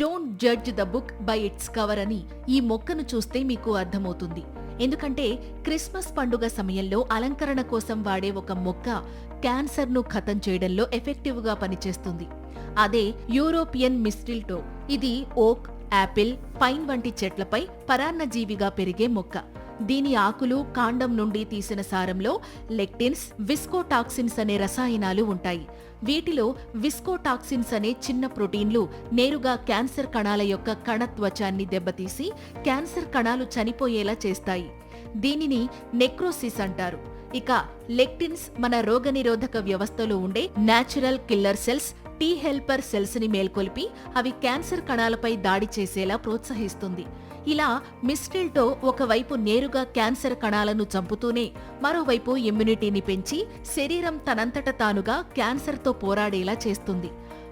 Don't judge the book by its cover అని ఈ మొక్కను చూస్తే మీకు అర్థమవుతుంది. ఎందుకంటే క్రిస్మస్ పండుగ సమయంలో అలంకరణ కోసం వాడే ఒక మొక్క క్యాన్సర్ను ఖతం చేయడంలో ఎఫెక్టివ్గా పనిచేస్తుంది. అదే యూరోపియన్ మిస్టిల్టో ఇది ఓక్ యాపిల్ పైన్ వంటి చెట్లపై పరాన్నజీవిగా పెరిగే మొక్క. దీని ఆకులు కాండం నుండి తీసిన సారంలో లెక్టిన్స్ విస్కోటాక్సిన్స్ అనే రసాయనాలు ఉంటాయి. వీటిలో విస్కోటాక్సిన్స్ అనే చిన్న ప్రోటీన్లు నేరుగా క్యాన్సర్ కణాల యొక్క కణత్వచాన్ని దెబ్బతీసి క్యాన్సర్ కణాలు చనిపోయేలా చేస్తాయి. దీనిని నెక్రోసిస్ అంటారు. ఇక లెక్టిన్స్ మన రోగనిరోధక వ్యవస్థలో ఉండే natural killer cells T helper సెల్స్ని మేల్కొల్పి అవి క్యాన్సర్ కణాలపై దాడి చేసేలా ప్రోత్సహిస్తుంది. ఇలా మిస్టిల్టో ఒకవైపు నేరుగా క్యాన్సర్ కణాలను చంపుతూనే మరోవైపు ఇమ్యూనిటీని పెంచి శరీరం తనంతట తానుగా క్యాన్సర్తో పోరాడేలా చేస్తుంది.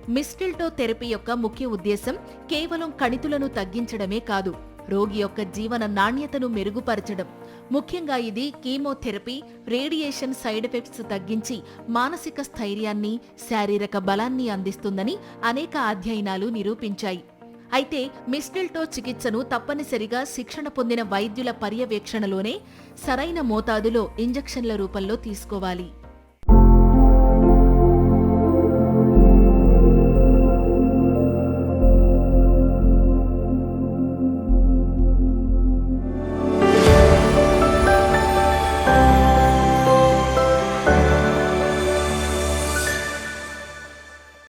మిస్టిల్టో థెరపీ యొక్క ముఖ్య ఉద్దేశం కేవలం కణితులను తగ్గించడమే కాదు రోగి యొక్క జీవన నాణ్యతను మెరుగుపరచడం. ముఖ్యంగా ఇది కీమోథెరపీ రేడియేషన్ సైడ్ ఎఫెక్ట్స్ తగ్గించి మానసిక స్థైర్యాన్ని శారీరక బలాన్ని అందిస్తుందని అనేక అధ్యయనాలు నిరూపించాయి. అయితే మిస్టిల్టో చికిత్సను తప్పనిసరిగా శిక్షణ పొందిన వైద్యుల పర్యవేక్షణలోనే సరైన మోతాదులో ఇంజెక్షన్ల రూపంలో తీసుకోవాలి.